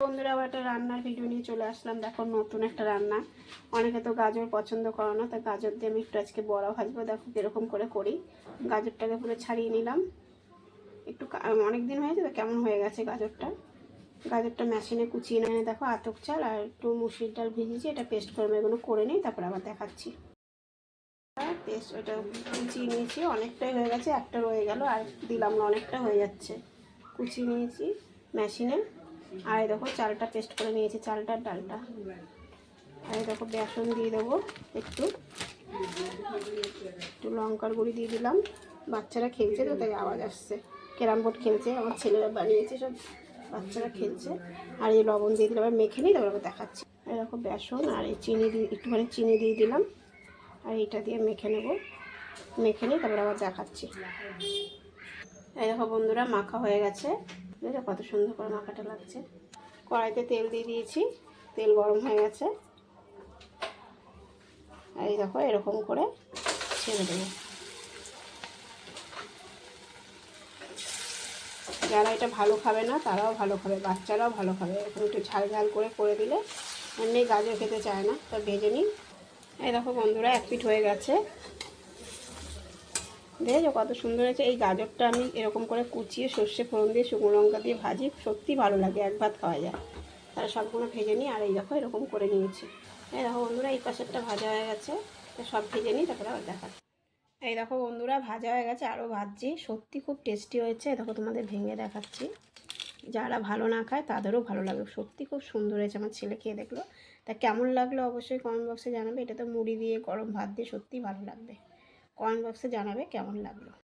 বন্ধুরা, আবার একটা রান্নার ভিডিও নিয়ে চলে আসলাম। দেখো, নতুন একটা রান্না। অনেকে তো গাজর পছন্দ করে না, তা গাজর দিয়ে আমি একটু আজকে বড়া ভাজবো। দেখো, কীরকম করে করি। গাজরটাকে পুরো ছাড়িয়ে নিলাম। একটু অনেক দিন হয়েছে তো কেমন হয়ে গেছে গাজরটা। গাজরটা মেশিনে কুচিয়ে নিয়ে দেখো আতক চাল আর একটু মুসুর ডাল ভিজিয়েছি। এটা পেস্ট করব এগুলো করে নিই, তারপর আবার দেখাচ্ছি। পেস্ট ওটা কুচিয়ে নিয়েছি। অনেকটাই হয়ে গেছে, একটা রয়ে গেল। আর দিলাম না, অনেকটা হয়ে যাচ্ছে। কুচিয়ে নিয়েছি মেশিনে আর দেখো, চালটা পেস্ট করে নিয়েছি চালটার ডালটা। আর দেখো, বেসন দিয়ে দেবো একটু। একটু লঙ্কার গুঁড়ি দিয়ে দিলাম। বাচ্চারা খেলছে তো, তাই আওয়াজ আসছে। ক্যারাম বোর্ড খেলছে, আমার ছেলেরা বানিয়েছে, সব বাচ্চারা খেলছে। আর এই লবণ দিয়ে দিলাম মেখে নিই তারপর দেখাচ্ছি। এই দেখো, বেসন আর এই চিনি দিয়ে, একটুখানি চিনি দিয়ে দিলাম। আর এটা দিয়ে মেখে নেব। মেখে নিই তারপর আবার দেখাচ্ছি। এই দেখো বন্ধুরা, মাখা হয়ে গেছে। বুঝলে কত সুন্দর করে মাখাটা লাগছে। কড়াইতে তেল দিয়ে দিয়েছি, তেল গরম হয়ে গেছে। আর এই দেখো, এরকম করে ছেড়ে দেবো। যারা এটা ভালো খাবে না, তারাও ভালো খাবে, বাচ্চারাও ভালো খাবে। এরকম একটু ঝাল ঝাল করে করে দিলে এমনি গাজর খেতে চায় না, তো ভেজে নিই। এই দেখো বন্ধুরা, এক পিঠ হয়ে গেছে। দেখেছ কত সুন্দর হয়েছে। এই গাজরটা আমি এরকম করে কুচিয়ে সর্ষে ফোড়ন দিয়ে, শুকনো লঙ্কা দিয়ে ভাজি, সত্যি ভালো লাগে। এক ভাত খাওয়া যায়। তারা সবগুলো ভেজে নিই, আর এই দেখো এরকম করে নিয়েছি। এই দেখো বন্ধুরা, এই পাশেরটা ভাজা হয়ে গেছে। সব ভেজে নিই, তারপরে আবার দেখা। এই দেখো বন্ধুরা, ভাজা হয়ে গেছে আরও ভাজছি। সত্যি খুব টেস্টি হয়েছে। দেখো তোমাদের ভেঙে দেখাচ্ছি। যারা ভালো না খায়, তাদেরও ভালো লাগবে সত্যি খুব সুন্দর হয়েছে, আমার ছেলে খেয়ে দেখল। তা কেমন লাগল অবশ্যই কমেন্ট বক্সে জানাবে। এটা তো মুড়ি দিয়ে, গরম ভাত দিয়ে সত্যিই ভালো লাগবে। কমেন্ট বক্সে জানাবে কেমন লাগল।